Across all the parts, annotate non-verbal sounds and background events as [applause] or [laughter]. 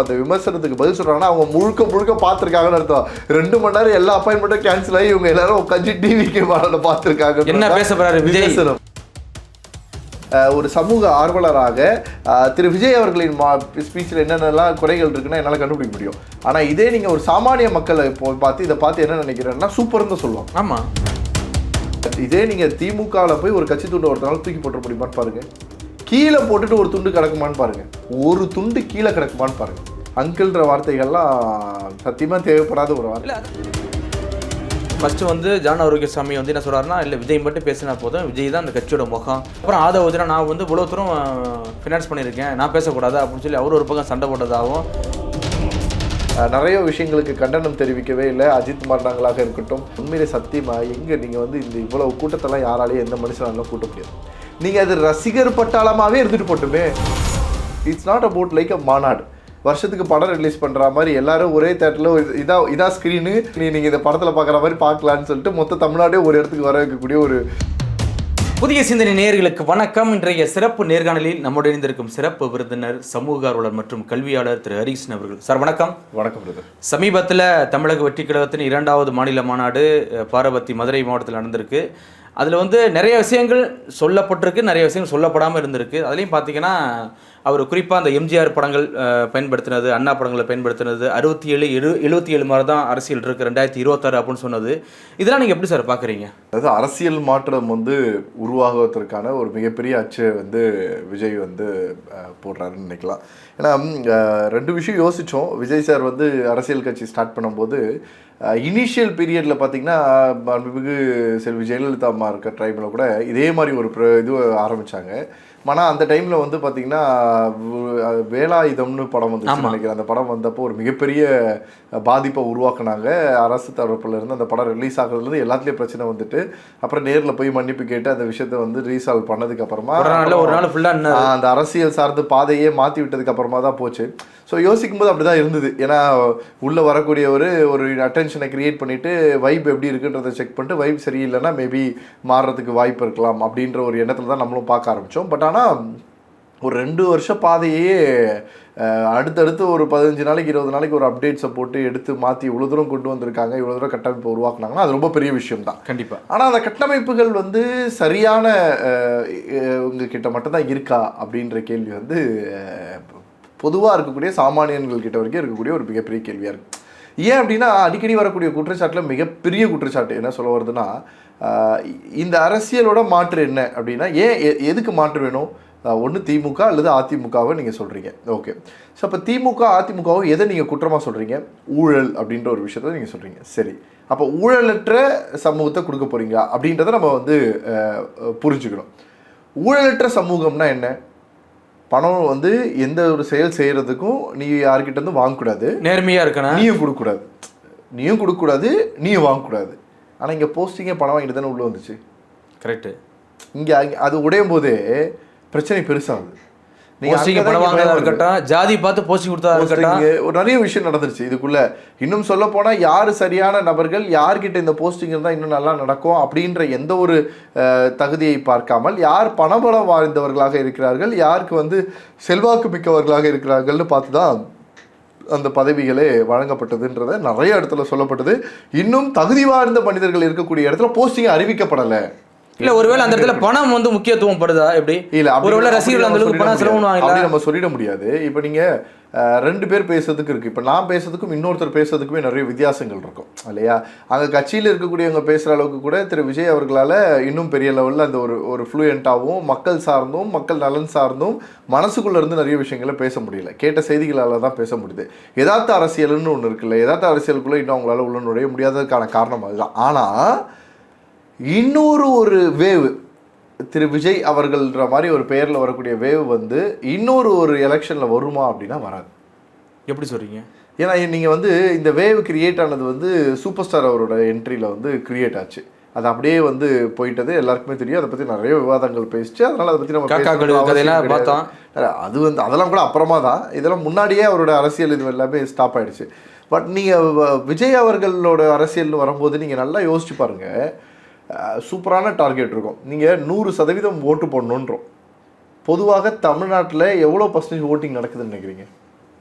அந்த விமர்சனத்துக்கு பதில் சொல்றாங்கன்னா அவங்க முழுக்க முழுக்க பார்த்துருக்காங்கன்னு அர்த்தம். ரெண்டு மணி நேரம் எல்லா அப்பாயின்மெண்ட்டும் கேன்சல் ஆகி இவங்க எல்லாரும் உட்காந்து டிவிக்கு மாடல பார்த்துருக்காங்க என்ன பேச போறாரு விஜய்? ஒரு சமூக ஆர்வலராக திரு விஜய் அவர்களின் மா ஸ்பீச்சில் என்னென்னலாம் குறைகள் இருக்குன்னா என்னால் கண்டுபிடிக்க முடியும். ஆனால் இதே நீங்கள் ஒரு சாமானிய மக்களை இப்போ பார்த்து இதை பார்த்து என்ன நினைக்கிறேன்னா சூப்பர்னு தான் சொல்லுவாங்க. ஆமா. இதே நீங்கள் திமுகவில் போய் ஒரு கட்சி துண்டு ஒருத்தனால தூக்கி போட்டுற முடியுமான்னு பாருங்க. கீழே போட்டுட்டு ஒரு துண்டு கிடக்குமான்னு பாருங்க. ஒரு துண்டு கீழே கிடக்குமான்னு பாருங்க. அங்கிள்ன்ற வார்த்தைகள்லாம் சத்தியமா தேவைப்படாத ஒரு வார்த்தை. ஃபர்ஸ்ட் வந்து ஜான் ஆரோக்கியசாமி வந்து என்ன சொல்றாருன்னா இல்ல விஜய் மட்டும் பேசினா போதும். விஜய் தான் அந்த கட்சியோட முகம். அப்புறம் ஆதவ நான் வந்து இவ்வளோ தூரம் ஃபினான்ஸ் பண்ணியிருக்கேன். நான் பேசக்கூடாது? அப்படின்னு சொல்லி அவர் ஒரு பக்கம் சண்டை போட்டதாகவும். நிறைய விஷயங்களுக்கு கண்டனம் தெரிவிக்கவே இல்லை. அஜித் மரணங்களாக இருக்கட்டும். உண்மையிலே சத்தியமா எங்க நீங்க வந்து இந்த இவ்வளவு கூட்டத்தெல்லாம் யாராலையும் எந்த மனுஷனாலும் கூட்ட முடியாது. நீங்க அது ரசிகர் பட்டாளமாவே இருந்துட்டு போட்டுமே. இட்ஸ் நாட் அபவுட் லைக் அ மாநாடு. வருஷத்துக்கு படம் ரிலீஸ் பண்ற மாதிரி எல்லாரும் ஒரே தேட்டரில் இதா இதா ஸ்க்ரீனு நீ நீங்க இந்த படத்துல பார்க்குற மாதிரி பார்க்கலான்னு சொல்லிட்டு மொத்த தமிழ்நாடே ஒரு இடத்துக்கு வர வைக்கக்கூடிய ஒரு புதிய சிந்தனை நேயர்களுக்கு வணக்கம். இன்றைய சிறப்பு நேர்காணலில் நம்முடைய இணைந்திருக்கும் சிறப்பு விருந்தினர் சமூக ஆர்வலர் மற்றும் கல்வியாளர் திரு ஹரிகிருஷ்ணன் அவர்கள். சார் வணக்கம். வணக்கம் பிரதர். சமீபத்தில் தமிழக வெற்றி கழகத்தின் இரண்டாவது மாநில மாநாடு பாரபத்தி மதுரை மாவட்டத்தில் நடந்திருக்கு. அதில் வந்து நிறைய விஷயங்கள் சொல்லப்பட்டிருக்கு நிறைய விஷயங்கள் சொல்லப்படாமல் இருந்திருக்கு. அதுலேயும் பார்த்தீங்கன்னா அவர் குறிப்பாக அந்த எம்ஜிஆர் படங்கள் பயன்படுத்தினது அண்ணா படங்களை பயன்படுத்தினது அறுபத்தி ஏழு எழு எழுபத்தி ஏழு மாதிரி தான் அரசியல் இருக்குது ரெண்டாயிரத்தி இருபத்தாறு அப்படின்னு சொன்னது. இதெல்லாம் நீங்கள் எப்படி சார் பார்க்குறீங்க அதாவது அரசியல் மாற்றம் வந்து உருவாகுவதற்கான ஒரு மிகப்பெரிய அச்சை வந்து விஜய் வந்து போடுறாருன்னு நினைக்கலாம். ஏன்னா ரெண்டு விஷயம் யோசித்தோம் விஜய் சார் வந்து அரசியல் கட்சி ஸ்டார்ட் பண்ணும்போது இனிஷியல் பீரியடில் பார்த்தீங்கன்னா மிகு செல்வி ஜெயலலிதா அம்மா இருக்க டைமில் கூட இதே மாதிரி ஒரு ப்ர- இது ஆரம்பித்தாங்க ஆனால் அந்த டைமில் வந்து பார்த்தீங்கன்னா வேலாயுதம்னு படம் வந்து. நினைக்கிறேன். அந்த படம் வந்தப்போ ஒரு மிகப்பெரிய பாதிப்பை உருவாக்குனாங்க. அரசு தரப்புல இருந்து அந்த படம் ரிலீஸ் ஆகுறதுலேருந்து எல்லாத்துலேயும் பிரச்சனை வந்துட்டு அப்புறம் நேரில் போய் மன்னிப்பு கேட்டு அந்த விஷயத்தை வந்து ரீசால்வ் பண்ணதுக்கு அப்புறமா ஒரு நாள் ஃபுல்லாக அந்த அரசியல் சார்ந்து பாதையே மாற்றி விட்டதுக்கு அப்புறமா தான் போச்சு. ஸோ யோசிக்கும் போது அப்படி தான் இருந்தது. ஏன்னா உள்ளே வரக்கூடிய ஒரு ஒரு அட்டென்ஷனை கிரியேட் பண்ணிட்டு வைப் எப்படி இருக்குன்றதை செக் பண்ணிட்டு வைப் சரியில்லைன்னா மேபி மாறுறதுக்கு வாய்ப்பு இருக்கலாம் அப்படின்ற ஒரு எண்ணத்தில் தான் நம்மளும் பார்க்க ஆரம்பித்தோம் பட் ஆனால் ஒரு ரெண்டு வருஷ பாதையே அடுத்தடுத்து ஒரு பதினஞ்சு நாளைக்கு இருபது நாளைக்கு ஒரு அப்டேட்ஸை போட்டு எடுத்து மாற்றி இவ்வளோ தூரம் கொண்டு வந்திருக்காங்க இவ்வளோ தூரம் கட்டமைப்பு உருவாக்குனாங்கன்னா அது ரொம்ப பெரிய விஷயம் தான் கண்டிப்பாக ஆனால் அந்த கட்டமைப்புகள் வந்து சரியான உங்ககிட்ட மட்டும்தான் இருக்கா? அப்படின்ற கேள்வி வந்து பொதுவாக இருக்கக்கூடிய சாமானியன்கள் கிட்ட வரைக்கும் இருக்கக்கூடிய ஒரு மிகப்பெரிய கேள்வியாக இருக்கு. ஏன் அப்படின்னா அடிக்கடி வரக்கூடிய குற்றச்சாட்டில் மிகப்பெரிய குற்றச்சாட்டு என்ன சொல்ல வருதுன்னா இந்த அரசியலோட மாற்று என்ன அப்படின்னா ஏன் எ- எதுக்கு மாற்று வேணும்? ஒன்று திமுக அல்லது அதிமுகவை நீங்கள் சொல்கிறீங்க ஓகே. ஸோ அப்போ திமுக அதிமுகவும் எதை நீங்கள் குற்றமாக சொல்கிறீங்க ஊழல் அப்படின்ற ஒரு விஷயத்த நீங்கள் சொல்கிறீங்க சரி. அப்போ ஊழலற்ற சமூகத்தை கொடுக்க போகிறீங்களா அப்படின்றத நம்ம வந்து புரிஞ்சுக்கணும். ஊழலற்ற சமூகம்னா என்ன? பணம் வந்து எந்த ஒரு செயல் செய்கிறதுக்கும் நீ யார்கிட்ட இருந்து வாங்கக்கூடாது. நேர்மையாக இருக்கணும். நீயும் கொடுக்கக்கூடாது. நீயும் கொடுக்கக்கூடாது நீயும் வாங்கக்கூடாது. ஆனால் இங்கே போஸ்டிங்கே பணம் வாங்கிட்டு தானே உள்ளே வந்துச்சு? கரெக்டு இங்கே அது உடையும் போதே பிரச்சனை பெருசாகுது. நீங்க போஸ்டிங் மேல வருது. இருக்கட்டும் ஜாதி பார்த்து போஸ்டிங் கொடுத்ததா இருக்கட்டும். நிறைய விஷயம் நடந்துருச்சு இதுக்குள்ள. இன்னும் சொல்ல போனா யார் சரியான நபர்கள் யார்கிட்ட இந்த போஸ்டிங் இருந்தால் இன்னும் நல்லா நடக்கும் அப்படின்ற எந்த ஒரு தகுதியை பார்க்காமல் யார் பணபலம் வாழ்ந்தவர்களாக இருக்கிறார்கள் யாருக்கு வந்து செல்வாக்கு மிக்கவர்களாக இருக்கிறார்கள்னு பார்த்து தான் அந்த பதவிகளே வழங்கப்பட்டதுன்றத நிறைய இடத்துல சொல்லப்பட்டது. இன்னும் தகுதி வாய்ந்த மனிதர்கள் இருக்கக்கூடிய இடத்துல போஸ்டிங் அறிவிக்கப்படலை. இல்ல ஒருவேளை அந்த இடத்துல பணம் வந்து முக்கியத்துவம் படுதா? எப்படி? இல்ல ஒருவேளை ரசிகர்கள் அந்த அளவுக்கு பணம் சொல்லிட செலவு முடியாது. பண்ணுவாங்களா அப்படி நம்ம சொல்லிட முடியாது. இப்போ நீங்க ரெண்டு பேர் பேசுறதுக்கு இருக்கு. இப்போ நான் பேசுறதுக்கும் இன்னொருத்தர் பேசுறதுக்குமே நிறைய வித்தியாசங்கள் இருக்கும் இல்லையா? அங்க கட்சியில் இருக்கக்கூடியவங்க பேசுற அளவுக்கு கூட திரு. விஜய் அவர்களால இன்னும் பெரிய லெவல்ல அந்த ஒரு ஒரு ஃப்ளூயண்டாகவும் மக்கள் சார்ந்தும் மக்கள் நலன் சார்ந்தும் மனசுக்குள்ள இருந்து நிறைய விஷயங்களை பேச முடியல. கேட்ட செய்திகளால தான் பேச முடியுது. யதார்த்த அரசியல்னு ஒன்று இருக்குல்ல யதார்த்த அரசியலுக்குள்ள இன்னும் அவங்களால உள்ள நுழைய முடியாததுக்கான காரணம் அதுதான். ஆனா இன்னொரு ஒரு வேவ். திரு விஜய் அவர்கள்ன்ற மாதிரி ஒரு பெயரில் வரக்கூடிய வேவ் வந்து இன்னொரு ஒரு எலெக்ஷனில் வருமா அப்படின்னா வராது. எப்படி சொல்றீங்க? ஏன்னா நீங்கள் வந்து இந்த வேவ் கிரியேட் ஆனது வந்து சூப்பர் ஸ்டார் அவரோட என்ட்ரியில் வந்து கிரியேட் ஆச்சு. அது அப்படியே வந்து போயிட்டது. எல்லாருக்குமே தெரியும். அதை பற்றி நிறைய விவாதங்கள் பேசிச்சு. அதனால அதை பற்றி நம்ம. பார்த்தோம். அது வந்து அதெல்லாம் கூட அப்புறமா தான். இதெல்லாம் முன்னாடியே அவரோட அரசியல் இது எல்லாமே ஸ்டாப் ஆயிடுச்சு. பட் நீங்கள் விஜய் அவர்களோட அரசியல்னு வரும்போது நீங்கள் நல்லா யோசிச்சு பாருங்க. அஹ், சூப்பரான டார்கெட் இருக்கும். நீங்கள் நூறு சதவீதம் ஓட்டு போடணுன்றோம். பொதுவாக தமிழ்நாட்டில் எவ்வளோ பர்சன்டேஜ் ஓட்டிங் நடக்குதுன்னு நினைக்கிறீங்க?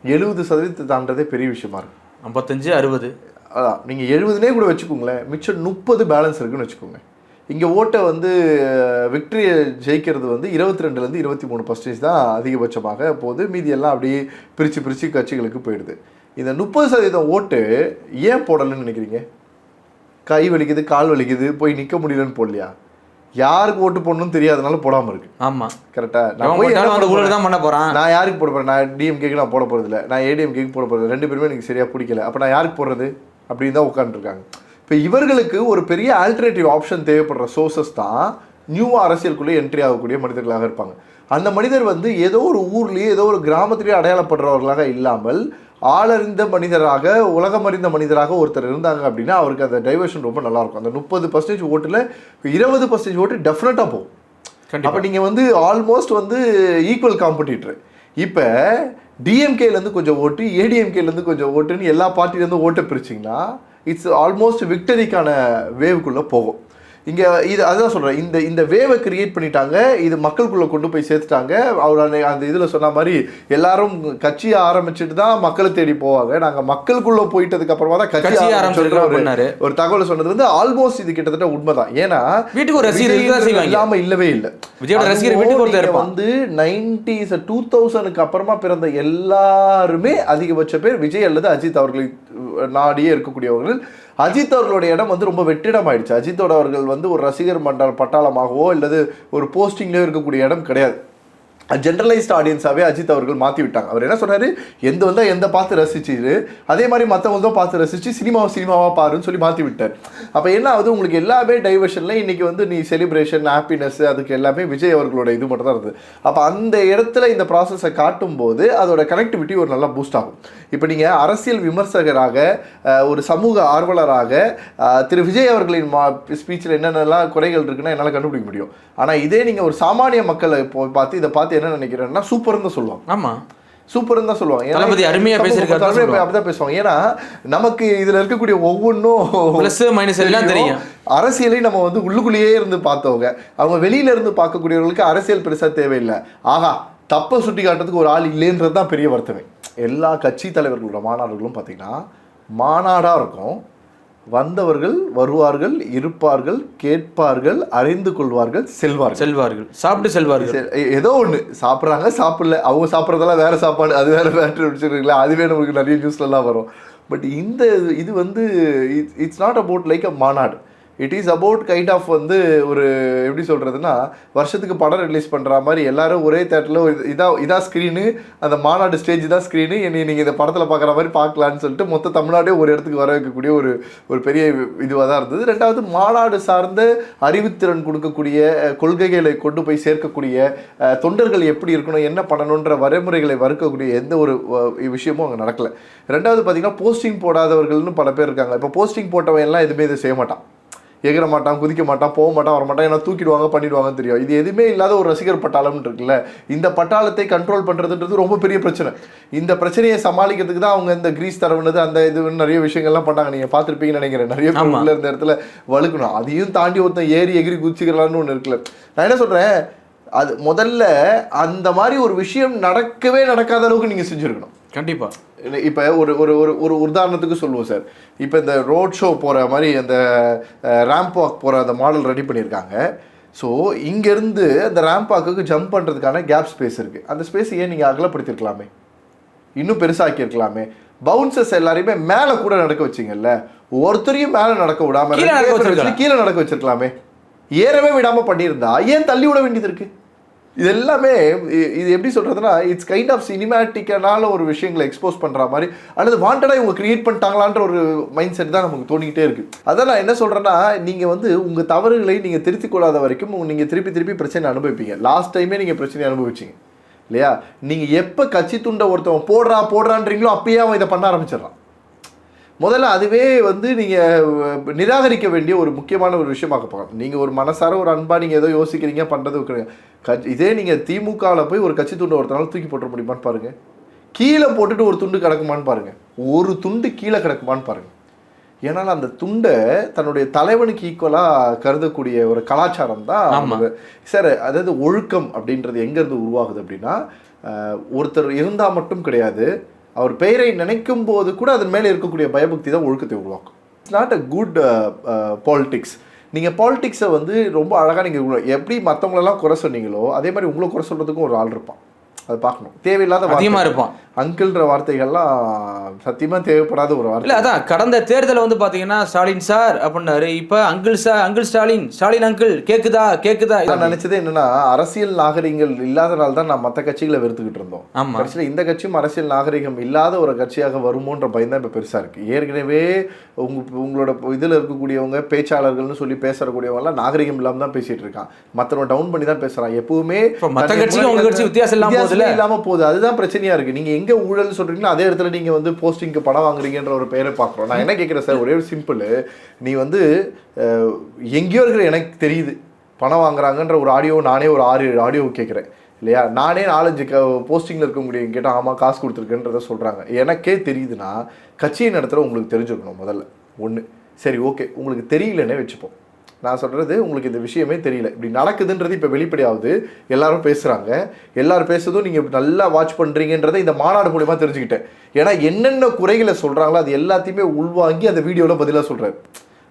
எழுபது சதவீதத்தை தாண்டதே பெரிய விஷயமா இருக்கு. ஐம்பத்தஞ்சு அறுபது. அதான். நீங்கள் எழுபதுனே கூட வச்சுக்கோங்களேன். மிச்சம் முப்பது பேலன்ஸ் இருக்குன்னு வச்சுக்கோங்க. இங்கே ஓட்டை வந்து விக்டரியை ஜெயிக்கிறது வந்து இருபத்தி ரெண்டுலேருந்து இருபத்தி மூணு பர்சன்டேஜ் தான் அதிகபட்சமாக போகுது. மீதி எல்லாம் அப்படியே பிரித்து பிரித்து கட்சிகளுக்கு போயிடுது. இந்த முப்பது சதவீதம் ஓட்டு ஏன் போடலைன்னு நினைக்கிறீங்க? கை வலிக்குது கால் வலிக்குது போய் நிற்க முடியலன்னு போடலையா? யாருக்கு ஓட்டு போடணும்னு தெரியாதனால போடாமல் இருக்கு. ஆமா. கரெக்டா நான் போய் தான் பண்ண போறான். நான் யாருக்கு போட போறேன்? நான் டிஎம்கேக்கு நான் போட போறது இல்ல நான் ஏடிஎம்கேக்கு போட போறது. ரெண்டு பேருமே எனக்கு சரியா பிடிக்கல. அப்ப நான் யாருக்கு போடுறது? அப்படின்னு தான் உட்காந்துருக்காங்க இப்போ இவர்களுக்கு ஒரு பெரிய ஆல்டர்னேட்டிவ் ஆப்ஷன் தேவைப்படுற சோர்சஸ் தான் நியூவா அரசியலுக்குள்ளே என்ட்ரி ஆகக்கூடிய மனிதர்களாக இருப்பாங்க. அந்த மனிதர் வந்து ஏதோ ஒரு ஊர்லயே ஏதோ ஒரு கிராமத்திலேயே அடையாளப்படுறவர்களாக இல்லாமல் ஆளறிந்த மனிதராக உலகமறிந்த மனிதராக ஒருத்தர் இருந்தாங்க அப்படின்னா அவருக்கு அந்த டைவர்ஷன் ரொம்ப நல்லா இருக்கும் அந்த முப்பது பர்சன்டேஜ் ஓட்டுல இருபது பர்சன்டேஜ் ஓட்டு டெஃபினட்டா போகும். அப்போ நீங்கள் வந்து ஆல்மோஸ்ட் வந்து ஈக்குவல் காம்படிட்டர் இப்போ டிஎம்கேலேருந்து கொஞ்சம் ஓட்டு ஏடிஎம்கேலேருந்து கொஞ்சம் ஓட்டுன்னு எல்லா பார்ட்டிலேருந்து ஓட்டை பிரிச்சிங்கன்னா இட்ஸ் ஆல்மோஸ்ட் விக்டரிக்கான வேவுக்குள்ளே போகும். இங்கே இது அதுதான் சொல்கிறேன் இந்த இந்த வேவை கிரியேட் பண்ணிட்டாங்க. இது மக்களுக்குள்ளே கொண்டு போய் சேர்த்துட்டாங்க. அவர் அந்த அந்த இதில் சொன்ன மாதிரி எல்லாரும் கட்சியை ஆரம்பிச்சுட்டு தான் மக்களை தேடி போவாங்க. நாங்கள் மக்களுக்குள்ளே போயிட்டதுக்கு அப்புறமா தான் கட்சி ஆரம்பிச்சிருக்கிற ஒரு தகவல் சொன்னது வந்து ஆல்மோஸ்ட் இது கிட்டத்தட்ட உண்மைதான். ஏன்னா வீட்டுக்கு ஒரு ரசிகர் இருக்கதான் விஜய்ன்றது செய்வாங்க. இல்லாம இல்லவே இல்லை. விஜயோட ரசிகர் வீட்டுக்கு ஒருத்தர். வந்து நைன்டிஸ் டூ தௌசண்ட்க்கு அப்புறமா பிறந்த எல்லாருமே அதிகபட்ச பேர் விஜய் அல்லது அஜித் அவர்களை நாடியே இருக்கக்கூடியவர்கள். அஜித் அவர்களுடைய இடம் வந்து ரொம்ப வெற்றிடம் ஆயிடுச்சு அஜித்தோட அவர்கள் வந்து ஒரு ரசிகர் மண்டல பட்டாளமாகவோ அல்லது ஒரு போஸ்டிங்லேயோ இருக்கக்கூடிய இடம் கிடையாது. ஜென்ரலைஸ்ட் ஆடியன்ஸாகவே அஜித் அவர்கள் மாற்றி விட்டாங்க. அவர் என்ன சொன்னார் எந்த வந்தால் எந்த பார்த்து ரசிச்சிரு. அதே மாதிரி மற்றவங்க பார்த்து ரசிச்சு சினிமாவை சினிமாவாக பாருன்னு சொல்லி மாற்றி விட்டார். அப்போ என்ன ஆகுது? உங்களுக்கு எல்லாமே டைவர்ஷனில் இன்றைக்கி வந்து நீ செலிப்ரேஷன் ஹாப்பினஸ் அதுக்கு எல்லாமே விஜய் அவர்களோட இது மட்டும் தான் இருந்தது. அப்போ அந்த இடத்துல இந்த ப்ராசஸை காட்டும் போது அதோட கனெக்டிவிட்டி ஒரு நல்லா பூஸ்ட் ஆகும். இப்போ நீங்கள் அரசியல் விமர்சகராக ஒரு சமூக ஆர்வலராக திரு விஜய் அவர்களின் மா ஸ்பீச்சில் என்னென்னலாம் குறைகள் இருக்குன்னா என்னால் கண்டுபிடிக்க முடியும். ஆனால் இதே நீங்கள் ஒரு சாமானிய மக்களை பார்த்து இதை பார்த்து என்ன நினைக்கிறேன்னா சூப்பர்னு தான் சொல்லுவாங்க. ஆமா. சூப்பர்னு தான் சொல்லுவாங்க. தளபதி அருமையா பேசியிருக்காரு. அப்படிதான் பேசுவாங்க. ஏன்னா நமக்கு இதுல இருக்கக்கூடிய ஒவ்வொன்றும் பிளஸ் மைனஸ் எல்லாம் தெரியும். அரசியலை நம்ம வந்து உள்ளுக்குள்ளேயே இருந்து பார்த்தவங்க அவங்க வெளியில இருந்து பார்க்கக்கூடியவர்களுக்கு அரசியல் பெருசா தேவையில்லை. ஆகா தப்பை சுட்டி காட்டுறதுக்கு ஒரு ஆள் இல்லைன்றது தான் பெரிய வருத்தமே. எல்லா கட்சி தலைவர்களோட மாநாடுகளும் பார்த்தீங்கன்னா மாநாடா இருக்கும். வந்தவர்கள் வருவார்கள் இருப்பார்கள் கேட்பார்கள் அறிந்து கொள்வார்கள் செல்வார்கள். செல்வார்கள். சாப்பிட்டு செல்வார்கள். ஏதோ ஒன்று சாப்பிட்றாங்க சாப்பிடல. அவங்க சாப்பிட்றதெல்லாம் வேற சாப்பாடு. அது வேற மேட்ரு வச்சுருக்கீங்களா? அதுவே நமக்கு நிறைய நியூஸ்லலாம் வரும். பட் இந்த இது- இது வந்து இட்ஸ் நாட் அபவுட் லைக் அ மாநாடு. It is about kind of வந்து ஒரு எப்படி சொல்கிறதுனா வருஷத்துக்கு படம் ரிலீஸ் பண்ணுற மாதிரி எல்லாரும் ஒரே தேட்டரில் இதாக இதான் ஸ்க்ரீனு அந்த மாநாடு ஸ்டேஜ் தான் ஸ்க்ரீனு என்னை நீங்கள் இந்த படத்தில் பார்க்குற மாதிரி பார்க்கலான்னு சொல்லிட்டு மொத்த தமிழ்நாடே ஒரு இடத்துக்கு வர வைக்கக்கூடிய ஒரு ஒரு பெரிய இதுவாக தான் இருந்தது. ரெண்டாவது மாநாடு சார்ந்த அறிவுத்திறன் கொடுக்கக்கூடிய கொள்கைகளை கொண்டு போய் சேர்க்கக்கூடிய தொண்டர்கள் எப்படி இருக்கணும் என்ன பண்ணணுன்ற வரைமுறைகளை வறுக்கக்கூடிய எந்த ஒரு விஷயமும் அங்கே நடக்கலை. ரெண்டாவது பார்த்தீங்கன்னா போஸ்டிங் போடாதவர்கள்னு பல பேர் இருக்காங்க. இப்போ போஸ்டிங் போட்டவன் எல்லாம் எதுவுமே இதை செய்ய மாட்டான். எகிற மாட்டான் குதிக்க மாட்டான் போக மாட்டான் வர மாட்டான் ஏன்னா தூக்கிடுவாங்க பண்ணிடுவாங்கன்னு தெரியும். இது எதுவுமே இல்லாத ஒரு ரசிகர் பட்டாளம்னு இருக்குல்ல? இந்த பட்டாளத்தை கண்ட்ரோல் பண்ணுறதுன்றது ரொம்ப பெரிய பிரச்சனை. இந்த பிரச்சனையை சமாளிக்கிறதுக்கு தான் அவங்க இந்த கிரீஸ் தரவுனது அந்த இது நிறைய விஷயங்கள்லாம் பண்ணாங்க. நீங்கள் பார்த்துருப்பீங்கன்னு நினைக்கிறேன். நிறைய. உள்ள இருந்த இடத்துல வழுக்கணும். அதையும் தாண்டி ஒருத்தன் ஏறி எகிரி குதிச்சுக்கலாம்னு ஒன்று இருக்குல்ல. நான் என்ன சொல்கிறேன் அது முதல்ல அந்த மாதிரி ஒரு விஷயம் நடக்கவே நடக்காத அளவுக்கு நீங்கள் செஞ்சுருக்கணும். கண்டிப்பா. இப்போ ஒரு ஒரு ஒரு ஒரு உதாரணத்துக்கு சொல்லுவோம் சார். இப்போ இந்த ரோட் ஷோ போகிற மாதிரி அந்த ரேம்ப் வாக் போகிற அந்த மாடல் ரெடி பண்ணியிருக்காங்க. ஸோ இங்கேருந்து அந்த ரேம்ப் வாக்குக்கு ஜம்ப் பண்ணுறதுக்கான கேப் ஸ்பேஸ் இருக்குது அந்த ஸ்பேஸ் ஏன் நீங்கள் அகலப்படுத்திருக்கலாமே இன்னும் பெருசாக்கியிருக்கலாமே? பவுன்சர்ஸ் எல்லாரையுமே மேலே கூட நடக்க வச்சிங்கல்ல? ஒருத்தரையும் மேலே நடக்க விடாம கீழே நடக்க வச்சிருக்கலாம். கீழே நடக்க வச்சிருக்கலாமே? ஏறவே விடாம பண்ணியிருந்தா ஏன் தள்ளி விட வேண்டியது இருக்கு? இது எல்லாமே இது எப்படி சொல்றதுன்னா இட்ஸ் கைண்ட் ஆஃப் சினிமேட்டிக்கனால ஒரு விஷயங்களை எக்ஸ்போஸ் பண்ற மாதிரி அல்லது வாண்டடாக இவங்க கிரியேட் பண்ணிட்டாங்களான்ற ஒரு மைண்ட் செட் தான் நமக்கு தோணிக்கிட்டே இருக்கு. அதான் நான் என்ன சொல்றேன்னா நீங்க வந்து உங்க தவறுகளை நீங்க திருத்திக் கொள்ளாத வரைக்கும் நீங்கள் நீங்க திருப்பி திருப்பி பிரச்சனை அனுபவிப்பீங்க. லாஸ்ட் டைமே நீங்க பிரச்சனை அனுபவிச்சிங்க. இல்லையா? நீங்க எப்ப கட்சி துண்டை ஒருத்தவன் போடுறா போடுறான்றீங்களோ அப்பயே அவன் இதை பண்ண ஆரம்பிச்சிடறான். முதல்ல அதுவே வந்து நீங்கள் நிராகரிக்க வேண்டிய ஒரு முக்கியமான ஒரு விஷயமாக பார்க்கலாம் நீங்கள் ஒரு மனசார ஒரு அன்பா நீங்கள் ஏதோ யோசிக்கிறீங்க பண்ணுறது வைக்கிறீங்க கட்சி இதே நீங்கள் திமுகவில் போய் ஒரு கட்சி துண்டு ஒருத்தனால தூக்கி போட்டுற முடியுமான்னு பாருங்க. கீழே போட்டுட்டு ஒரு துண்டு கிடக்குமான்னு பாருங்க. ஒரு துண்டு கீழே கிடக்குமான்னு பாருங்க. ஏன்னால் அந்த துண்டை தன்னுடைய தலைவனுக்கு ஈக்குவலாக கருதக்கூடிய ஒரு கலாச்சாரம் தான். சார் அதாவது ஒழுக்கம் அப்படின்றது எங்கேருந்து உருவாகுது அப்படின்னா ஒருத்தர் இருந்தால் மட்டும் கிடையாது அவர் பெயரை நினைக்கும் போது கூட அதன் மேலே இருக்கக்கூடிய பயபக்தி தான் ஒழுக்கத்தை உருவாக்கும். It's not a good politics நீங்கள் பாலிடிக்ஸை வந்து ரொம்ப அழகாக நீங்கள் எப்படி மற்றவங்களெல்லாம் குறை சொன்னீங்களோ அதே மாதிரி உங்களை குறை சொல்கிறதுக்கும் ஒரு ஆள் இருப்பான். அதை பார்க்கணும். தேவையில்லாத அதிகமா வார்த்தை இருப்பான். அங்கிள்ன்ற வார்த்தைகள்லாம் சத்தியமாக தேவைப்படாத ஒரு வார்த்தை. இல்ல அதான் கடந்த தேர்தலை வந்து பாத்தீங்கன்னா ஸ்டாலின் சார் அப்படின்னாரு. இப்ப uncle sir uncle Stalin Stalin uncle கேக்குதா கேக்குதா? நான் நினைச்சது என்னன்னா அரசியல் நாகரிகங்கள் இல்லாதனால தான் நான் மற்ற கட்சிகளை வெறுத்துக்கிட்டு இருந்தோம். ஆமா. கடைசியில் இந்த கட்சியும் அரசியல் நாகரிகம் இல்லாத ஒரு கட்சியாக வருமோன்ற பயம் தான் இப்போ பெருசாக இருக்குது ஏற்கனவே உங்க உங்களோட இதில் இருக்கக்கூடியவங்க பேச்சாளர்கள்னு சொல்லி பேசக்கூடியவங்கலாம் நாகரிகம் இல்லாமல் தான் பேசிட்டு இருக்கான். மற்றவங்க டவுன் பண்ணி தான் பேசுகிறான் எப்பவுமே இப்ப மத்த தன்னை கட்சிக்கும் உங்க கட்சி வித்தியாசம் இல்லாம வித்தியாசமே இல்லாம போகுது. அதுதான் பிரச்சனையா இருக்கு. நீங்க எங்க ஊழல் சொல்றீங்களோ அதே இடத்துல நீங்க வந்து போஸ்டிங்க்கு பணம் வாங்குறீங்கன்ற ஒரு பெயரை பார்க்குறோம். நான் என்ன கேட்குறேன் சார்? ஒரே ஒரு சிம்பிள் நீ வந்து எங்கேயோ இருக்கிற எனக்கு தெரியுது. பணம் வாங்குறாங்கன்ற ஒரு ஆடியோ நானே ஒரு ஆறு ஏழு ஆடியோ கேட்குறேன் இல்லையா? நானே நாலஞ்சு க போஸ்டிங்கில் இருக்கக்கூடிய கேட்டால் ஆமாம் காசு கொடுத்துருக்கேன்றத சொல்கிறாங்க எனக்கே தெரியுதுன்னா கட்சியை நடத்துகிற உங்களுக்கு தெரிஞ்சிருக்கணும் முதல்ல. ஒன்று சரி ஓகே உங்களுக்கு தெரியலன்னே வச்சுப்போம். நான் சொல்கிறது உங்களுக்கு இந்த விஷயமே தெரியல. இப்படி நடக்குதுன்றது இப்போ வெளிப்படையாகுது எல்லாரும் பேசுகிறாங்க எல்லாரும் பேசுறதும் நீங்கள் நல்லா வாட்ச் பண்ணுறீங்கன்றதை இந்த மாநாடு மூலயமா தெரிஞ்சுக்கிட்டேன். ஏன்னா என்னென்ன குறைகளை சொல்கிறாங்களோ அது எல்லாத்தையுமே உள்வாங்கி அந்த வீடியோவில் பதிலாக சொல்கிறார்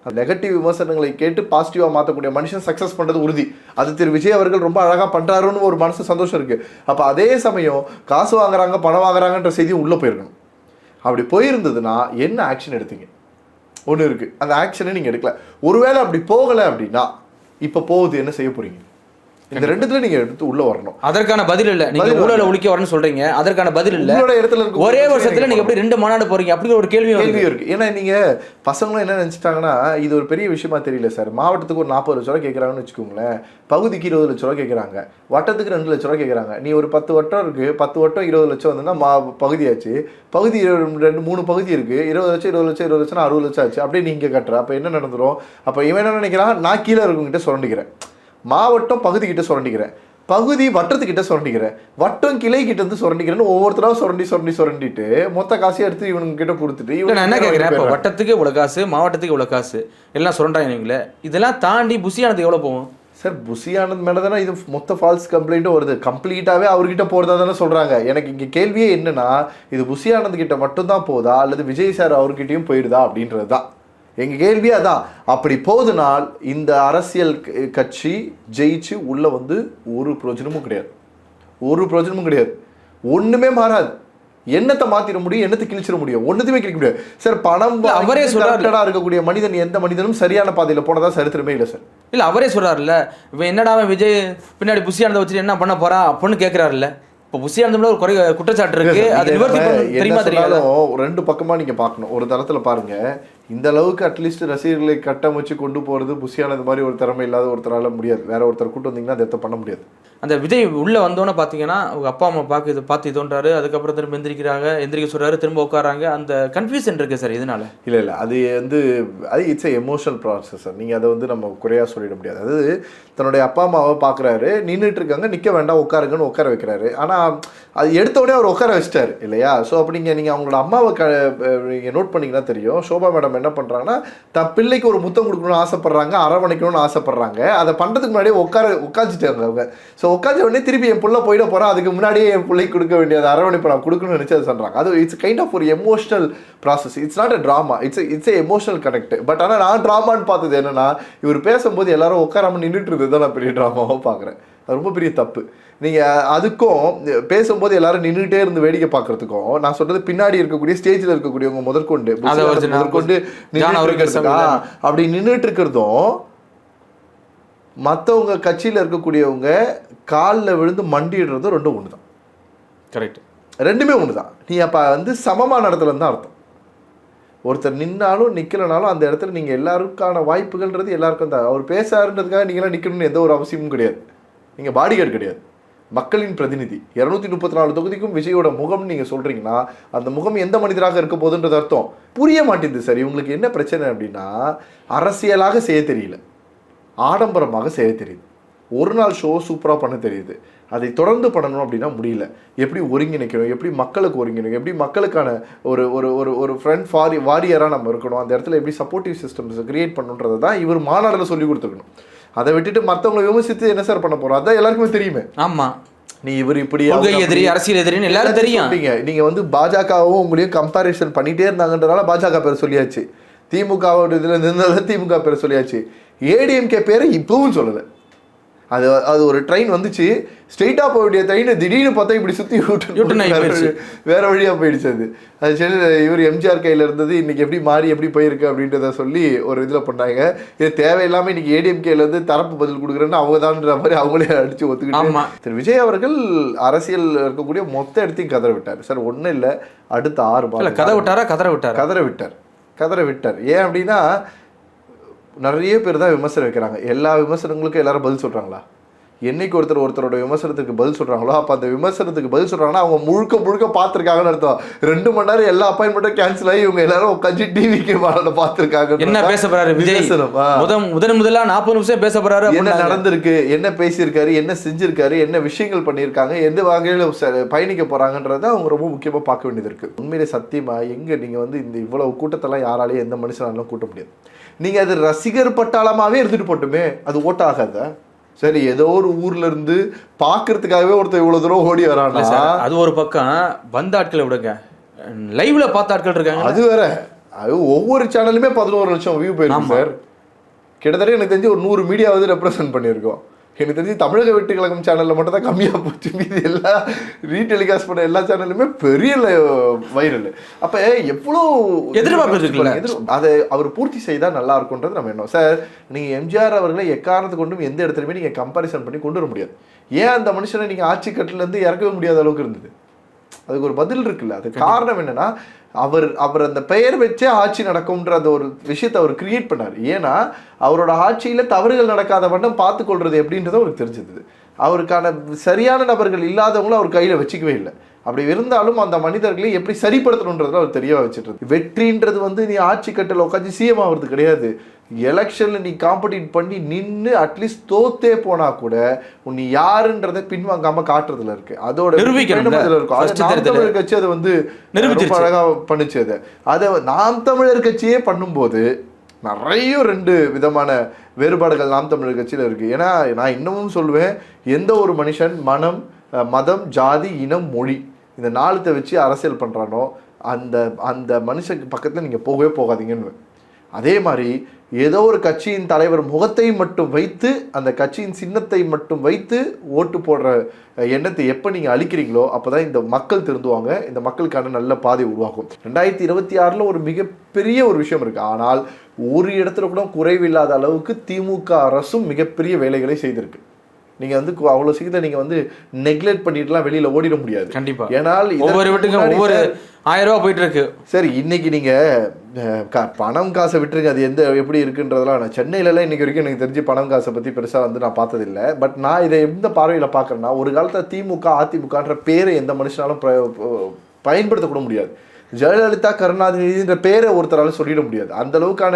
அந்த நெகட்டிவ் விமர்சனங்களை கேட்டு பாசிட்டிவாக மாற்றக்கூடிய மனுஷன் சக்ஸஸ் பண்ணுறது உறுதி. அது திரு விஜய் அவர்கள் ரொம்ப அழகாக பண்ணுறாருன்னு ஒரு மனசு சந்தோஷம் இருக்குது அப்போ அதே சமயம் காசு வாங்குறாங்க பணம் வாங்குறாங்கன்ற செய்தியும் உள்ளே போயிருக்கணும். அப்படி போயிருந்ததுன்னா என்ன ஆக்ஷன் எடுத்தீங்க? ஒன்று இருக்குது அந்த ஆக்ஷனை நீங்கள் எடுக்கல. ஒருவேளை அப்படி போகலை அப்படின்னா இப்போ போகுது என்ன செய்ய போகிறீங்க இந்த ரெண்டுத்துல நீங்கள் எடுத்து உள்ளே வரணும். அதற்கான பதில் இல்ல. நீங்க ஊழல ஒழிக்க வரணும்னு சொல்றீங்க அதற்கான பதில் இல்ல. இடத்துல இருக்க ஒரே வருஷத்துல நீங்க எப்படி ரெண்டு மாநாடு போறீங்க? அப்படிங்கிற ஒரு கேள்வி கேள்வி இருக்கு. ஏன்னா நீங்க பசங்களும் என்ன நினைச்சிட்டாங்கன்னா இது ஒரு பெரிய விஷயமா தெரியல சார். மாவட்டத்துக்கு ஒரு நாற்பது லட்ச ரூபா கேட்குறாங்கன்னு வச்சுக்கோங்களேன். பகுதிக்கு இருபது லட்ச ரூபா கேட்குறாங்க வட்டத்துக்கு ரெண்டு லட்ச ரூபா கேட்குறாங்க நீ ஒரு பத்து வட்டம் இருக்கு. பத்து வட்டம் இருபது லட்சம் வந்துன்னா மா பகுதியாச்சு. பகுதி ரெண்டு மூணு பகுதி இருக்கு. இருபது லட்சம் இருபது லட்சம் இருபது லட்சம் அறுபது லட்சம் ஆச்சு. அப்படியே நீங்க கட்டுற. அப்போ என்ன நடந்துரும்? அப்போ இவன் என்ன நினைக்கிறான்? நான் கீழே இருக்கவங்கிட்ட சுரண்டிக்கிறேன். மாவட்டம் பகுதி கிட்ட சுரண்டிக்கிறேன் பகுதி வட்டத்துக்கிட்ட சுரண்டிக்கிறேன் வட்டம் கிளை கிட்ட இருந்து சுரண்டிக்கிறேன்னு ஒவ்வொருத்தரா சுரண்டி சுரண்டி சுரண்டிட்டு மொத்த காசையும் எடுத்து இவனுங்க கிட்ட கொடுத்துட்டு நான் என்ன கேக்குறேன்? இப்போ. வட்டத்துக்கு இவ்வளவு காசு மாவட்டத்துக்கு இவ்வளவு காசு எல்லாம் சொல்றாங்க இதெல்லாம் தாண்டி புசியானது எவ்வளவு போகும்? சார் புசி ஆனந்த் மேலே தானே இது மொத்த ஃபால்ஸ் கம்ப்ளைண்ட்டும் வருது. கம்ப்ளீட்டாகவே அவர்கிட்ட போகிறதா தானே சொல்கிறாங்க எனக்கு இங்கே கேள்வியே என்னன்னா இது புசி ஆனந்த் கிட்ட மட்டும்தான் போதா? அல்லது விஜய் சார் அவர்கிட்டயும் போயிடுதா? அப்படின்றது தான் எங்கள் கேள்வியே அதான். அப்படி போகுதுனால் இந்த அரசியல் கட்சி ஜெயிச்சு உள்ளே வந்து ஒரு பிரயோஜனமும் கிடையாது. ஒரு பிரயோஜனமும் கிடையாது. ஒன்றுமே மாறாது. என்னத்தை மாத்திர முடியும் என்னத்தை கிழிச்சிட முடியும்? ஒன்றுத்தையுமே கிழிக்க முடியாது. சார் பணம் அவரே சொல்றாரு. கரெக்டடாக இருக்கக்கூடிய மனிதன் எந்த மனிதனும் சரியான பாதையில் போனதா சரித்திரமே இல்லை சார். இல்ல அவரே சொல்றாருல்ல இவன் என்னடா விஜய் பின்னாடி புசியானதை வச்சுட்டு என்ன பண்ண போறான் அப்படின்னு கேக்குறாருல்ல. இப்போ புசியானது ஒரு குறை குற்றச்சாட்டு இருக்கு. அது நிவர்த்தி தெரியுமா தெரியாது ரெண்டு பக்கமா நீங்க பார்க்கணும். ஒரு தரத்துல பாருங்க. இந்த அளவுக்கு அட்லீஸ்ட் ரசிகர்களை கட்டமைச்சு கொண்டு போறது புசியானது மாதிரி ஒரு திறமை இல்லாத ஒருத்தரால முடியாது. வேற ஒருத்தர் கூட்டு வந்தீங்கன்னா அதை பண்ண முடியாது. அந்த விஜய் உள்ளே வந்தோன்னே பார்த்தீங்கன்னா அவங்க அப்பா அம்மா பார்க்க இது பார்த்து தோன்றாரு அதுக்கப்புறம் திரும்ப எந்திரிக்கிறாங்க. எந்திரிக்க சொல்கிறாரு திரும்ப உட்காராங்க. அந்த கன்ஃபியூஷன் இருக்கு சார் இதனால இல்லை இல்லை. அது வந்து அது இட்ஸ் எ எமோஷனல் ப்ராசஸ் நீங்கள் அதை வந்து நம்ம குறையாக சொல்லிட முடியாது. அதாவது தன்னுடைய அப்பா அம்மாவை பார்க்குறாரு நின்றுட்டு இருக்காங்க. நிற்க வேண்டாம். உட்காருங்கன்னு உட்கார வைக்கிறாரு. ஆனால் அது எடுத்த உடனே அவர் உட்கார வச்சிட்டார் இல்லையா? ஸோ அப்படி நீங்கள் நீங்கள் அவங்களோட அம்மாவை க நீங்கள் நோட் பண்ணீங்கன்னா தெரியும். சோபா மேடம் என்ன பண்ணுறாங்கன்னா தன் பிள்ளைக்கு ஒரு முத்தம் கொடுக்கணும்னு ஆசைப்பட்றாங்க அரவணைக்கணும்னு ஆசைப்பட்றாங்க. அதை பண்ணுறதுக்கு முன்னாடியே உட்கார உட்காந்துட்டாங்க அவங்க. ஸோ உட்காந்த உடனே திருப்பி என் பிள்ளை போயிட போறான் அதுக்கு முன்னாடியே என் பிள்ளைக்கு கொடுக்க வேண்டியது அரவணைப்பு நான் கொடுக்கணும்னு நினச்சி அதை சொல்கிறாங்க அது இட்ஸ் கைண்ட் ஆஃப் ஒரு emotional process it's not a drama it's it's emotional connect but ஆனால் நான் ட்ராமான்னு பார்த்தது என்னென்னா இவர் பேசும்போது எல்லாரும் உட்காராமல் நின்றுட்டு இருந்தது தான் நான் பெரிய ட்ராமாவாக பார்க்குறேன். ரொம்ப பெரிய தப்பு. நீங்கள் அதுக்கும் பேசும்போது எல்லாரும் நின்றுட்டே இருந்து வேடிக்கை பார்க்கறதுக்கும் நான் சொல்றது பின்னாடி இருக்கக்கூடிய ஸ்டேஜில் இருக்கக்கூடியவங்க முதற்கொண்டு அதை முதற்கொண்டு அப்படி நின்றுட்டு இருக்கிறதும் மற்றவங்க கட்சியில் இருக்கக்கூடியவங்க காலில் விழுந்து மண்டிடுறதும் ரெண்டும் ஒன்று தான் கரெக்ட் ரெண்டுமே ஒன்று தான் நீ அப்போ வந்து சமமான இடத்துல தான் அர்த்தம். ஒருத்தர் நின்னாலும் நிற்கலனாலும் அந்த இடத்துல நீங்கள் எல்லாருக்கான வாய்ப்புகள்ன்றது எல்லாருக்கும் தான். அவர் பேசாருன்றதுக்காக நீங்களாம் நிற்கணும்னு எந்த ஒரு அவசியமும் கிடையாது. நீங்கள் பாடிகார்டு கிடையாது. மக்களின் பிரதிநிதி. இரநூத்தி முப்பத்தி நாலு தொகுதிக்கும் விஜயோட முகம் நீங்கள் சொல்கிறீங்கன்னா அந்த முகம் எந்த மனிதராக இருக்க போகுதுன்றது அர்த்தம். புரிய மாட்டேங்குது சார். இவங்களுக்கு என்ன பிரச்சனை அப்படின்னா அரசியலாக செய்ய தெரியல. ஆடம்பரமாக செய்ய தெரியுது. ஒரு நாள் ஷோ சூப்பராக பண்ண தெரியுது. அதை தொடர்ந்து பண்ணணும் அப்படின்னா முடியல. எப்படி ஒருங்கிணைக்கணும்? எப்படி மக்களுக்கு ஒருங்கிணைக்கணும்? எப்படி மக்களுக்கான ஒரு ஒரு ஒரு ஒரு ஃப்ரெண்ட் ஃபாரி வாரியராக நம்ம இருக்கணும்? அந்த இடத்துல எப்படி சப்போர்ட்டிவ் சிஸ்டம்ஸ் கிரியேட் பண்ணுன்றதை தான் இவர் மாநாடில் சொல்லி கொடுத்துருக்கணும். அதை விட்டுட்டு மற்றவங்களை விமர்சித்து என்ன சார் பண்ண போகிறோம் அதான் எல்லாருக்குமே தெரியுமே. ஆமா. நீ இவர் இப்படி எதிரி. அரசியல் எதிரின்னு எல்லாரும் தெரியும். சொல்றீங்க நீங்க வந்து பாஜகவும் உங்களையும் கம்பாரிசன் பண்ணிட்டே இருந்தாங்கன்றதால பாஜக பேர் சொல்லியாச்சு. திமுகவோட இதுல இருந்ததால திமுக பேர் சொல்லியாச்சு. ஏடிஎம்கே பேரை இப்பவும் சொல்லல. அது அது ஒரு ட்ரெயின் வந்துச்சு. ஸ்ட்ரெயிட்டா போக வேண்டிய ட்ரெயின் திடீர்னு பார்த்தா இப்படி ஆகி போயிடுச்சு. வேற வழியா போயிடுச்சு அது. அது சரி இவர் எம்ஜிஆர் கையில இருந்தது இன்னைக்கு எப்படி மாறி எப்படி போயிருக்கு அப்படின்றத சொல்லி ஒரு இதுல பண்ணாங்க இது தேவையில்லாம இன்னைக்கு ஏடிஎம்கேல இருந்து தரப்பு பதில் கொடுக்குறேன்னு அவங்க தான்ற மாதிரி அவங்களே அடிச்சு ஆமா. ஒத்துக்கிட்டு திரு விஜய் அவர்கள் அரசியல் இருக்கக்கூடிய மொத்த இடத்தையும் கதற விட்டார். சார் ஒண்ணும் இல்ல. அடுத்த ஆறு கதை விட்டாரா? கதற விட்டாரா? கதற விட்டார். கதற விட்டார். ஏன் அப்படின்னா நிறைய பேர் தான் விமர்சனம் வைக்கிறாங்க. எல்லா விமர்சனங்களுக்கும் எல்லாரும் பதில் சொல்றாங்களா? என்னைக்கு ஒருத்தர் ஒருத்தரோட விமர்சனத்துக்கு பதில் சொல்றாங்களோ அப்போ அந்த விமர்சனத்துக்கு பதில் சொல்றாங்கன்னா அவங்க முழுக்க முழுக்க பார்த்துருக்காங்கன்னு அர்த்தம். ரெண்டு மணி நேரம் எல்லா அப்பாயின்மெண்ட்டும் கேன்சல் ஆகி இவங்க எல்லாரும் உட்காந்து டிவிக்கு மாநாடு பார்த்துருக்காங்க என்ன பேச போறாரு விஜய்? முதன் முதன் முதலா நாற்பது நிமிஷம் பேச போறாரு என்ன. நடந்திருக்கு என்ன பேசியிருக்காரு என்ன செஞ்சிருக்காரு என்ன விஷயங்கள் பண்ணியிருக்காங்க எந்த வகையில் பயணிக்க போறாங்கன்றத அவங்க ரொம்ப முக்கியமா பார்க்க வேண்டியது இருக்கு. உண்மையிலே சத்தியமா எங்க நீங்க வந்து இந்த இவ்வளவு கூட்டத்தெல்லாம் யாராலையும் எந்த மனுஷனாலும் கூட்ட முடியாது. நீங்க அது ரசிகர் பட்டாளமாவே எடுத்துட்டு போட்டுமே அது ஓட்ட ஆகாதா சரி ஏதோ ஒரு ஊர்ல இருந்து பாக்குறதுக்காகவே ஒருத்தர் இவ்வளவு தூரம் ஓடி வரானா? அது ஒரு பக்கம் வந்த ஆட்களை விடுங்க. லைவ்ல பார்த்த ஆட்கள் இருக்காங்க அது வேற. அது ஒவ்வொரு சேனலுமே பதினோரு லட்சம் வியூ போயிருக்கு ஆமா. சார். கிட்டத்தட்ட எனக்கு தெரிஞ்சு ஒரு நூறு மீடியா வந்து ரெப்ரசென்ட் பண்ணியிருக்கோம். எனக்கு தெரிஞ்சு தமிழக வெட்டு கழகம் சேனல்ல மட்டும் தான் கம்மியா போச்சு. மீதி எல்லா ரீடெலிகாஸ்ட் பண்ண எல்லா சேனலுமே பெரிய வைரல் அப்ப எவ்வளோ எதிர்பார்ப்பு இருக்குல்ல? எதிர்- அதை அவர் பூர்த்தி செய்தா நல்லா இருக்கும்ன்றது நம்ம என்ன சார் நீங்க எம்ஜிஆர் அவர்களை எக்காரணத்து கொண்டும் எந்த இடத்துலையுமே நீங்க கம்பாரிசன் பண்ணி கொண்டு வர முடியாது. ஏன் அந்த மனுஷனை நீங்க ஆட்சி கட்டுல இருந்து இறக்கவே முடியாத அளவுக்கு இருந்தது? அதுக்கு ஒரு பதில் இருக்குல்ல. அது காரணம் என்னன்னா அவர் அவர் அந்த பெயர் வச்சே ஆட்சி நடக்கும்ன்ற அந்த ஒரு விஷயத்தை அவர் கிரியேட் பண்ணார். ஏன்னா அவரோட ஆட்சியில தவறுகள் நடக்காத வண்ணம் பார்த்து கொள்றது எப்படின்றது அவருக்கு தெரிஞ்சது. அவருக்கான சரியான நபர்கள் இல்லாதவங்களும் அவர் கையில வச்சுக்கவே இல்லை அப்படி இருந்தாலும் அந்த மனிதர்களை எப்படி சரிப்படுத்தணுன்றதுல அவர் தெரிய வச்சுட்டு வெற்றின்றது வந்து நீ ஆட்சி கட்டல உட்காந்து சிஎம் ஆகிறது கிடையாது எலெக்ஷன்ல நீ காம்படிட் பண்ணி நின்னு அட்லீஸ்ட் தோத்தே போனா கூட நீ யாருன்றதை பின்வாங்காம காட்டுறதுல இருக்கு அதோட. இதுல இருக்கும் அது நாம். தமிழர் கட்சி அதை வந்து. ரொம்ப அழகா பண்ணுச்சு அதை அதை நாம் தமிழர் கட்சியே பண்ணும்போது நிறைய ரெண்டு விதமான வேறுபாடுகள் நாம் தமிழர் கட்சியில இருக்குது ஏன்னா நான் இன்னமும் சொல்லுவேன் எந்த ஒரு மனுஷன் மனம் மதம் ஜாதி இனம் மொழி இந்த நாளத்தை வச்சு அரசியல் பண்ணுறானோ அந்த அந்த மனுஷனுக்கு பக்கத்தில் நீங்கள் போகவே போகாதீங்கன்னு அதே மாதிரி ஏதோ ஒரு கட்சியின் தலைவர் முகத்தை மட்டும் வைத்து அந்த கட்சியின் சின்னத்தை மட்டும் வைத்து ஓட்டு போடுற எண்ணத்தை எப்போ நீங்கள் அழிக்கிறீங்களோ அப்பதான் இந்த மக்கள் திருந்துவாங்க. இந்த மக்களுக்கான நல்ல பாதை உருவாகும். ரெண்டாயிரத்தி இருபத்தி ஆறில் ஒரு மிகப்பெரிய ஒரு விஷயம் இருக்குது ஆனால் ஒரு இடத்துல கூட குறைவில்லாத அளவுக்கு திமுக அரசும் மிகப்பெரிய வேலைகளை செய்திருக்கு. நீங்க வந்து அவ்வளவு சீக்கிரம் நீங்க வந்து நெக்லெக்ட் பண்ணிட்டுலாம் வெளியில ஓடிட முடியாது. கண்டிப்பா. இதற்கு ஒவ்வொரு வீட்டுக்கும் ஒவ்வொரு ஆயிரம் ரூபாய் போயிட்டு இருக்கு சரி இன்னைக்கு நீங்க அஹ், க- பணம் காசை விட்டுருங்க. அது எந்த எப்படி இருக்குன்றதெல்லாம் நான் சென்னையிலலாம் இன்னைக்கு வரைக்கும் எனக்கு தெரிஞ்சு பணம் காசை பத்தி பெருசா வந்து நான் பார்த்ததில்ல. பட் நான் இதை எந்த பார்வையில பார்க்கறேன்னா ஒரு காலத்துல திமுக அதிமுகன்ற பேரை எந்த மனுஷனாலும் பயன்படுத்தக்கூட முடியாது. ஜெயலலிதா கருணாநிதின்ற பேரை ஒருத்தரால சொல்லிட முடியாது. அந்த அளவுக்கான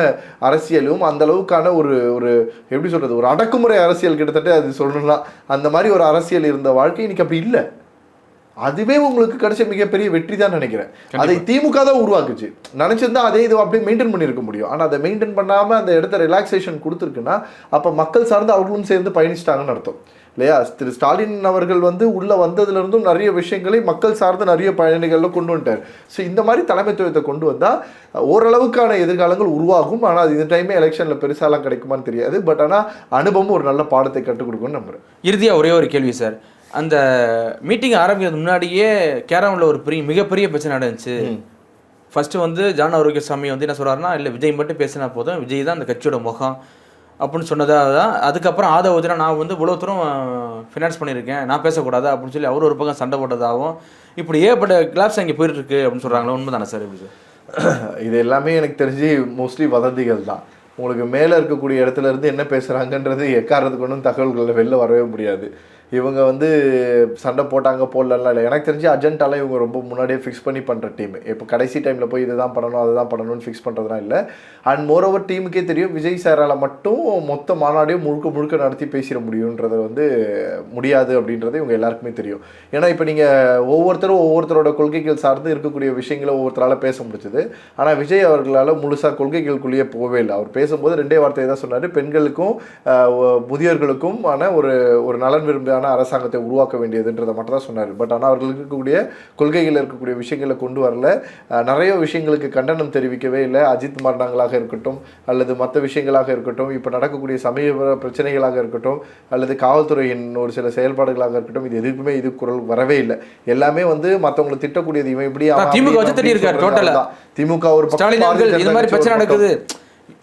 அரசியலும் அந்த அளவுக்கான ஒரு ஒரு எப்படி சொல்றது ஒரு அடக்குமுறை அரசியல் கிட்டத்தட்ட அது சொல்லணும்னா அந்த மாதிரி ஒரு அரசியல் இருந்த வாழ்க்கை இன்னைக்கு அப்படி இல்லை. அதுவே உங்களுக்கு கிடைச்ச மிகப்பெரிய வெற்றி தான் நினைக்கிறேன். அதை திமுக தான் உருவாக்குச்சு. நினைச்சிருந்தா அதே இது அப்படியே மெயின்டைன் பண்ணியிருக்க முடியும். ஆனா அதை மெயின்டைன் பண்ணாம அந்த இடத்த ரிலாக்ஸேஷன் கொடுத்துருக்குன்னா அப்ப மக்கள் சார்ந்து அவர்களும் சேர்ந்து பயணிச்சிட்டாங்கன்னு அர்த்தம். இல்லையா? திரு ஸ்டாலின் அவர்கள் வந்து உள்ள வந்ததுல இருந்தும் நிறைய விஷயங்களை மக்கள் சார்ந்த நிறைய பயணிகள்ல கொண்டு வந்துட்டார். ஸோ இந்த மாதிரி தலைமைத்துவத்தை கொண்டு வந்தா ஓரளவுக்கான எதிர்காலங்கள் உருவாகும். ஆனா அது இந்த டைமே எலெக்ஷன்ல பெருசாலாம் கிடைக்குமான்னு தெரியாது. பட் ஆனா அனுபவம் ஒரு நல்ல பாடத்தை கற்றுக் கொடுக்கும்னு நம்புறேன். இறுதியா ஒரே ஒரு கேள்வி சார் அந்த மீட்டிங் ஆரம்பிக்கிறதுக்கு முன்னாடியே கேரமில் ஒரு பெரிய மிகப்பெரிய பிரச்சனை நடந்துச்சு. ஃபர்ஸ்ட் வந்து ஜான் ஆரோக்கியசாமி வந்து என்ன சொல்றாருன்னா இல்லை விஜய் மட்டும் பேசினா போதும். விஜய் தான் அந்த கட்சியோட முகம். அப்படின்னு சொன்னதாக தான். அதுக்கப்புறம் ஆதவ வச்சுனா நான் வந்து இவ்வளோ தூரம் ஃபினான்ஸ் பண்ணியிருக்கேன் நான் பேசக்கூடாது அப்படின்னு சொல்லி அவர் ஒரு பக்கம் சண்டை போட்டதாகவும் இப்படி ஏற்பட்ட கிளாப்ஸ் அங்கே போயிட்டு இருக்கு அப்படின்னு உண்மை தானே சார் இப்படி சார் [clears throat] இது எல்லாமே எனக்கு தெரிஞ்சு மோஸ்ட்லி வதந்திகள் தான். உங்களுக்கு மேலே இருக்கக்கூடிய இடத்துல இருந்து என்ன பேசுகிறாங்கன்றது எக்காரத்துக்கு ஒன்றும் தகவல்களில் வெளில வரவே முடியாது. இவங்க வந்து சண்டை போட்டாங்க போடலாம் இல்லை. எனக்கு தெரிஞ்சு அர்ஜென்ட்டாலாம் இவங்க ரொம்ப முன்னாடியே ஃபிக்ஸ் பண்ணி பண்ணுற டீம் இப்போ கடைசி டைமில் போய் இதுதான் பண்ணணும் அதுதான் பண்ணணும்னு ஃபிக்ஸ் பண்ணுறதுலாம் இல்லை. அண்ட் மோர் ஓவர் டீமுக்கே தெரியும் விஜய் சாரால் மட்டும் மொத்த மாநாடையும் முழுக்க முழுக்க நடத்தி பேசிட முடியுன்றது வந்து முடியாது அப்படின்றது இவங்க எல்லாருக்குமே தெரியும். ஏன்னா இப்போ நீங்கள் ஒவ்வொருத்தரும் ஒவ்வொருத்தரோட கொள்கைகள் சார்ந்து இருக்கக்கூடிய விஷயங்களை ஒவ்வொருத்தரால் பேச முடிச்சது ஆனால் விஜய் அவர்களால் முழுசாக கொள்கைகளுக்குள்ளேயே போகவே இல்லை. அவர் பேசும்போது ரெண்டே வார்த்தையை தான் சொன்னார். பெண்களுக்கும் முதியோர்களுக்கும் ஆன ஒரு ஒரு நலன் விரும்ப கூடியதான அரசாங்கத்தை உருவாக்க வேண்டியதுன்றதை மட்டும் தான் சொன்னார். பட் ஆனால் அவர்களுக்கு இருக்கக்கூடிய கொள்கைகள் இருக்கக்கூடிய விஷயங்களை கொண்டு வரல. நிறைய விஷயங்களுக்கு கண்டனம் தெரிவிக்கவே இல்லை. அஜித் மரணங்களாக இருக்கட்டும் அல்லது மற்ற விஷயங்களாக இருக்கட்டும் இப்போ நடக்கக்கூடிய சமீப பிரச்சனைகளாக இருக்கட்டும் அல்லது காவல்துறையின் ஒரு சில செயல்பாடுகளாக இருக்கட்டும் இது எதுக்குமே இது குரல் வரவே இல்லை. எல்லாமே வந்து மற்றவங்களை திட்டக்கூடியது. இவன் இப்படி திமுக. திமுக ஒரு அவர்கள் பிரச்சனை. நடக்குது.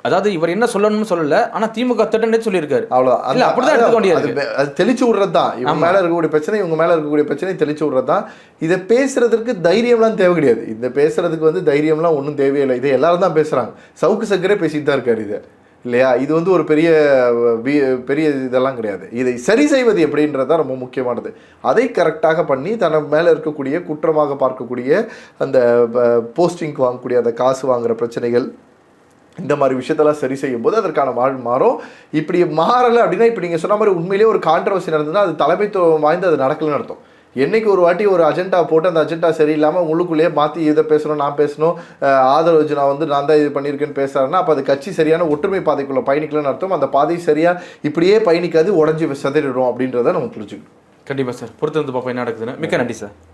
அதாவது இவர் என்ன சொல்லணும்னு சொல்லல ஆனா திமுக திட்டம்னே சொல்லியிருக்காரு. அவ்வளவுதான் இல்ல, அப்படிதான் எடுத்துக்க வேண்டியது அது தெளிச்சு விடுறது தான் இவங்க மேல இருக்கக்கூடிய பிரச்சனை இவங்க மேல இருக்கக்கூடிய பிரச்சனை தெளிச்சு விடுறது தான் இதை பேசுறதுக்கு தைரியம்லாம் தேவை கிடையாது. இந்த பேசுறதுக்கு வந்து தைரியம்லாம் ஒன்றும் தேவையில்லை இதை எல்லாரும் தான் பேசுறாங்க. சவுக்கு சக்கரே பேசிட்டு தான் இருக்காரு இது. இல்லையா? இது வந்து ஒரு பெரிய பெரிய இதெல்லாம் கிடையாது. இதை சரி செய்வது எப்படின்றது தான் ரொம்ப முக்கியமானது. அதை கரெக்டாக பண்ணி தன மேலே இருக்கக்கூடிய குற்றமாக பார்க்கக்கூடிய அந்த போஸ்டிங்க்கு வாங்கக்கூடிய அந்த காசு வாங்குற பிரச்சனைகள் இந்த மாதிரி விஷயத்தெல்லாம் சரி செய்யும் போது அதற்கான வாழ் மாறும். இப்படி மாறலை அப்படின்னா இப்போ நீங்கள் சொன்ன மாதிரி உண்மையிலேயே ஒரு கான்ட்ரவர்சி நடந்ததுன்னா அது தலைமைத்துவம் வாய்ந்து அது நடக்கலன்னு அர்த்தம். என்னைக்கு ஒரு வாட்டி ஒரு அஜெண்டா போட்டு அந்த அஜெண்டா சரியில்லாமல் உங்களுக்குள்ளேயே மாற்றி இதை பேசணும் நான் பேசணும் ஆதரவு நான் வந்து நான் தான் இது பண்ணியிருக்கேன்னு பேசுகிறேன்னா அப்போ அது கட்சி சரியான ஒற்றுமை பாதைக்குள்ளே பயணிக்கலன்னு அர்த்தம். அந்த பாதை சரியாக இப்படியே பயணிக்காது உடஞ்சி சதறிடும் அப்படின்றத நம்ம புரிஞ்சுக்கணும். கண்டிப்பாக சார். பொறுத்து வந்து பார்ப்போம் என்ன நடக்குதுன்னு. மிக்க நன்றி சார்.